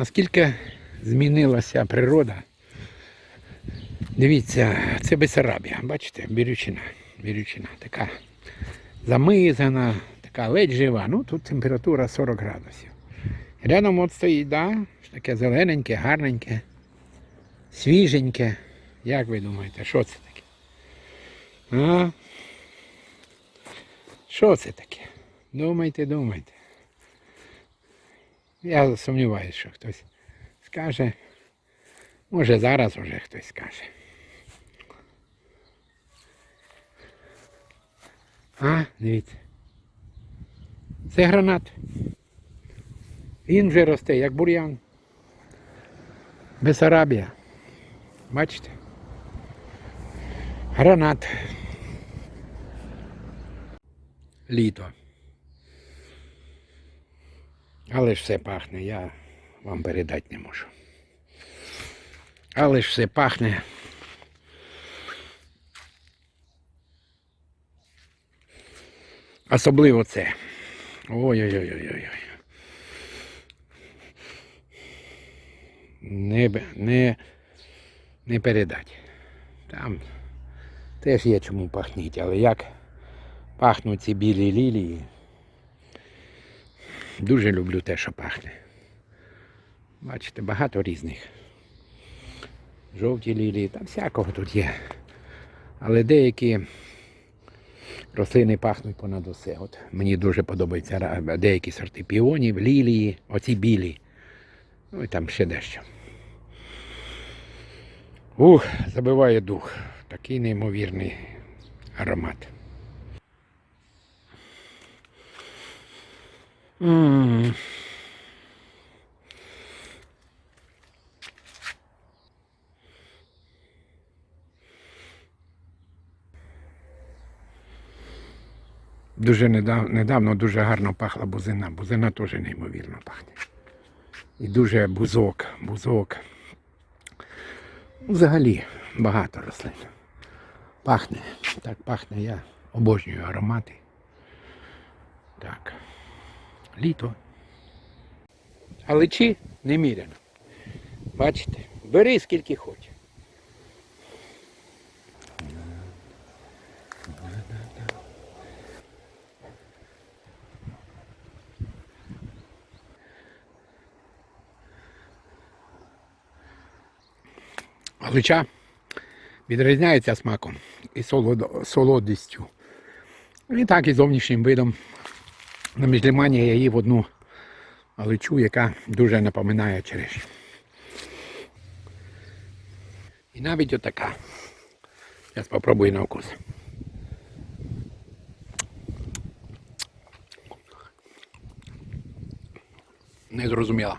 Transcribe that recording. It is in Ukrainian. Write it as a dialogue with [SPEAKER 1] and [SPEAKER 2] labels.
[SPEAKER 1] Наскільки змінилася природа. Дивіться, це Бесарабія, бачите, бірючина. Бірючина така замизана, така ледь жива. Ну тут температура 40 градусів. Рядом от стоїть, да, таке зелененьке, гарненьке, свіженьке. Як ви думаєте, що це таке? А? Що це таке? Думайте, думайте. Я сумніваюся, що хтось скаже. Може зараз уже хтось скаже. А, дивіться. Це гранат. Він вже росте, як бур'ян. Бесарабія. Бачите? Гранат. Літо. Але ж все пахне, я вам передати не можу. Але ж все пахне. Особливо це. Ой-ой-ой-ой-ой. Не, не, не передати. Там теж є чому пахніть, але як пахнуть ці білі лілії. Дуже люблю те, що пахне. Бачите, багато різних. Жовті лілії, там всякого тут є. Але деякі рослини пахнуть понад усе. От мені дуже подобаються деякі сорти піонів, лілії, оці білі. Ну і там ще дещо. Ух, забиває дух. Такий неймовірний аромат. Дуже недавно, недавно дуже гарно пахла бузина. Бузина теж неймовірно пахне. І дуже бузок, бузок. Взагалі багато рослин. Пахне. Так пахне. Я обожнюю аромати. Так. Літо. Але чи неміряно. Бачите? Бери скільки хочеш. Галича відрізняється смаком і солодістю. І так і зовнішнім видом. На міжлімані я їв одну личу, яка дуже напоминає черешню. І навіть отака. Зараз спробую на вкус. Не зрозуміла.